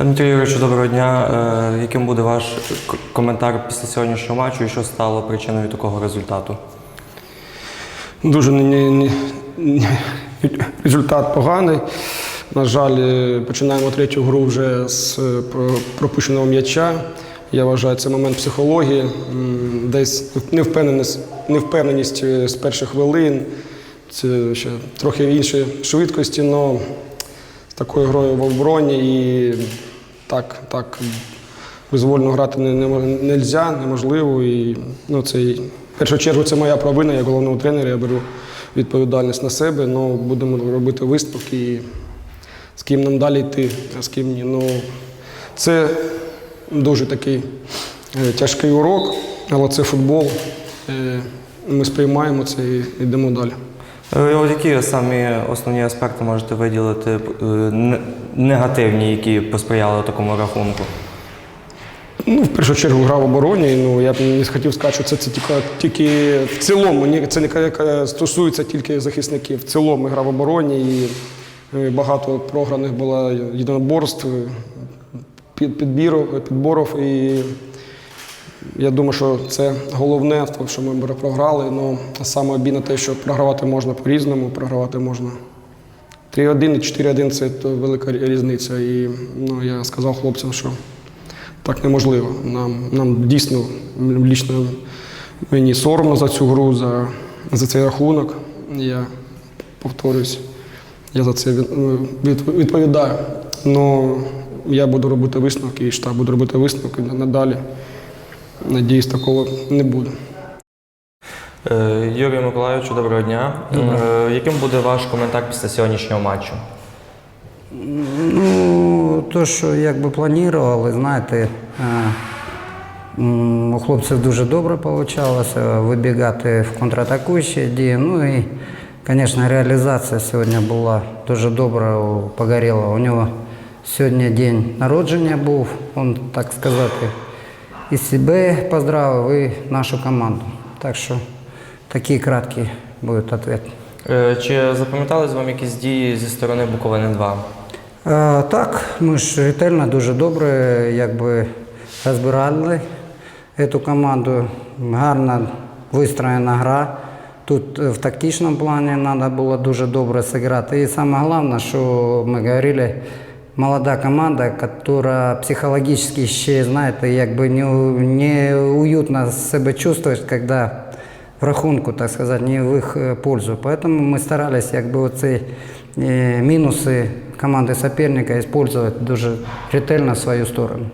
Дмитро Юрійович, доброго дня. Е, Яким буде ваш коментар після сьогоднішнього матчу і що стало причиною такого результату? Дуже результат поганий. На жаль, е, починаємо третю гру вже з е, пропущеного м'яча. Я вважаю, це момент психології, десь невпевненість, невпевненість з перших хвилин. Це ще трохи інші швидкості, але з такою грою в обороні і так, так безвольно грати не, не, можна, неможливо. І, ну, це, в першу чергу це моя провина, як головного тренера, я беру відповідальність на себе, але будемо робити висновки, і з ким нам далі йти, а з ким ні. Ну, це дуже такий е, тяжкий урок, але це футбол. Е, Ми сприймаємо це і йдемо далі. Е, які самі основні аспекти можете виділити е, негативні, які посприяли такому рахунку? Ну, в першу чергу гра в обороні. Ну, я б не хотів сказати, що це, це тільки, тільки в цілому. Це не стосується тільки захисників. В цілому гра в обороні і е, багато програних було єдиноборств, підбірів, підборів. І я думаю, що це головне, що ми програли. Ну, саме обідно те, що програвати можна по-різному, програвати можна 3-1 і 4-1 це велика різниця. І ну, я сказав хлопцям, що так неможливо. Нам, нам дійсно лічно мені соромно за цю гру, за, за цей рахунок. Я повторюсь, я за це від, від- відповідаю. Ну, я буду робити висновки, і штаб буде робити висновки надалі. Надіюсь, такого не буде. Е, Юрію Миколайовичу, доброго дня. Е, Яким буде ваш коментар після сьогоднішнього матчу? Ну, то, що якби планували, знаєте, е, у хлопців дуже добре вийшло вибігати в контратакуючі дії. Ну і, звісно, реалізація сьогодні була дуже добра у Погорєла. У нього сьогодні день народження був, він, так сказати, і себе поздравив, і нашу команду. Так що такий краткий буде відповідь. Е, Чи запам'ятались вам якісь дії зі сторони Буковини 2? Е, Так, ми ж ретельно дуже добре якби, розбирали цю команду. Гарна вистроєна гра. Тут е, в тактичному плані треба було дуже добре зіграти. І саме головне, що ми говорили, молода команда, яка психологічно ще, знаєте, якби не, не уютно себе чувствує, коли в рахунку, так сказати, не в їх е, пользу. Поэтому ми старались якби оці е, мінуси команди соперника использовать дуже ретельно в свою сторону.